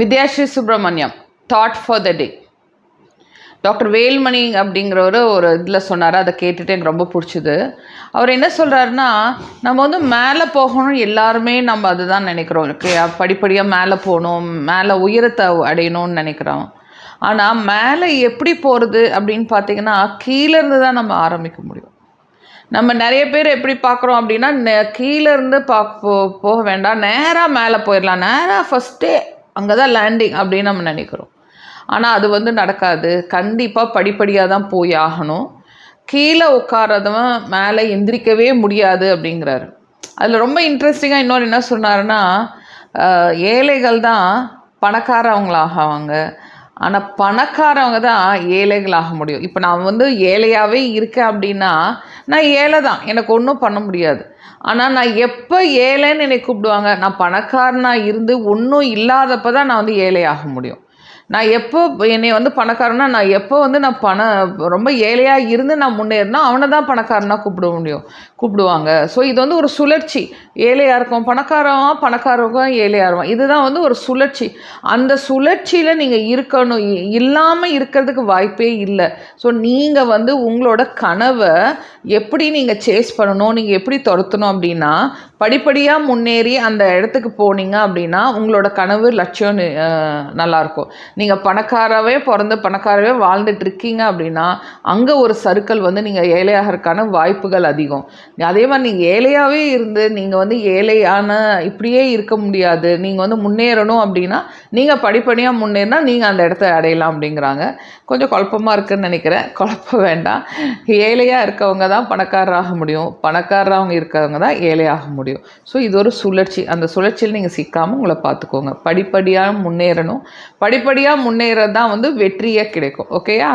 Vidyashree Subramaniam thought for the day doctor Velmani அப்படிங்கிறவர் ஒரு இதில் சொன்னார் அதை கேட்டுட்டு எனக்கு ரொம்ப பிடிச்சிது. அவர் என்ன சொல்கிறாருன்னா நம்ம வந்து மேலே போகணும் எல்லாருமே நம்ம அதுதான் நினைக்கிறோம். ஓகே படிப்படியாக மேலே போகணும் மேலே உயரத்தை அடையணும்னு நினைக்கிறோம். ஆனால் மேலே எப்படி போகிறது அப்படின்னு பார்த்தீங்கன்னா கீழேருந்து தான் நம்ம ஆரம்பிக்க முடியும். நம்ம நிறைய பேர் எப்படி பார்க்குறோம் அப்படின்னா நெ- பா போ- போக வேண்டாம் நேராக மேலே போயிடலாம். நேராக ஃபஸ்ட்டே அங்கே தான் லேண்டிங் அப்படின்னு நம்ம நினைக்கிறோம். ஆனால் அது வந்து நடக்காது. கண்டிப்பாக படிப்படியாக தான் போய் ஆகணும். கீழே உட்காரதவன் மேலே எந்திரிக்கவே முடியாது அப்படிங்கிறாரு. அதில் ரொம்ப இன்ட்ரெஸ்டிங்காக இன்னொரு என்ன சொன்னாருன்னா ஏழைகள் தான் பணக்காரவங்களாகுவாங்க ஆனால் பணக்காரவங்க தான் ஏழைகளாக முடியும். இப்போ நான் வந்து ஏழையாகவே இருக்கேன் அப்படின்னா நான் ஏழை தான். எனக்கு ஒன்றும் பண்ண முடியாது. ஆனால் நான் எப்போ ஏழைன்னு என்னை கூப்பிடுவாங்க? நான் பணக்காரனாக இருந்து ஒன்றும் இல்லாதப்போ தான் நான் வந்து ஏழையாக முடியும். நான் எப்போ என்னை வந்து பணக்காரனா நான் எப்போ வந்து நான் பணம் ரொம்ப ஏழையாக இருந்து நான் முன்னேறினா அவனை தான் பணக்காரனாக கூப்பிட முடியும் கூப்பிடுவாங்க. ஸோ இது வந்து ஒரு சுழற்சி. ஏழையாக இருக்கும் பணக்காரவன் பணக்காரவங்க ஏழையாக இருக்கும் இதுதான் வந்து ஒரு சுழற்சி. அந்த சுழற்சியில் நீங்கள் இருக்கணும். இல்லாமல் இருக்கிறதுக்கு வாய்ப்பே இல்லை. ஸோ நீங்கள் வந்து உங்களோட கனவை எப்படி நீங்கள் சேஸ் பண்ணணும் நீங்கள் எப்படி துரத்தணும் அப்படின்னா படிப்படியாக முன்னேறி அந்த இடத்துக்கு போனீங்க அப்படின்னா உங்களோட கனவு லட்சியம் நல்லாயிருக்கும் நீங்கள் பணக்காரவே பிறந்து பணக்காரவே வாழ்ந்துட்டு இருக்கீங்க அப்படின்னா அங்கே ஒரு சர்க்கிள் வந்து நீங்கள் ஏழையாகிறதுக்கான வாய்ப்புகள் அதிகம். அதே மாதிரி நீங்கள் ஏழையாகவே இருந்து நீங்கள் வந்து ஏழையான இப்படியே இருக்க முடியாது. நீங்கள் வந்து முன்னேறணும் அப்படின்னா நீங்கள் படிப்படியாக முன்னேறினா நீங்கள் அந்த இடத்த அடையலாம் அப்படிங்கிறாங்க. கொஞ்சம் குழப்பமாக இருக்குன்னு நினைக்கிறேன். குழப்பம் வேண்டாம். ஏழையாக இருக்கவங்க தான் பணக்காரராக முடியும். பணக்காரவங்க இருக்கவங்க தான் ஏழையாக முடியும். ஸோ இது ஒரு சுழற்சி. அந்த சுழற்சியில் நீங்கள் சிக்காமல் உங்களை பார்த்துக்கோங்க. படிப்படியாக முன்னேறணும். படிப்படி படிப்படியாக முன்னேறது தான் வந்து வெற்றியே கிடைக்கும் ஓகேயா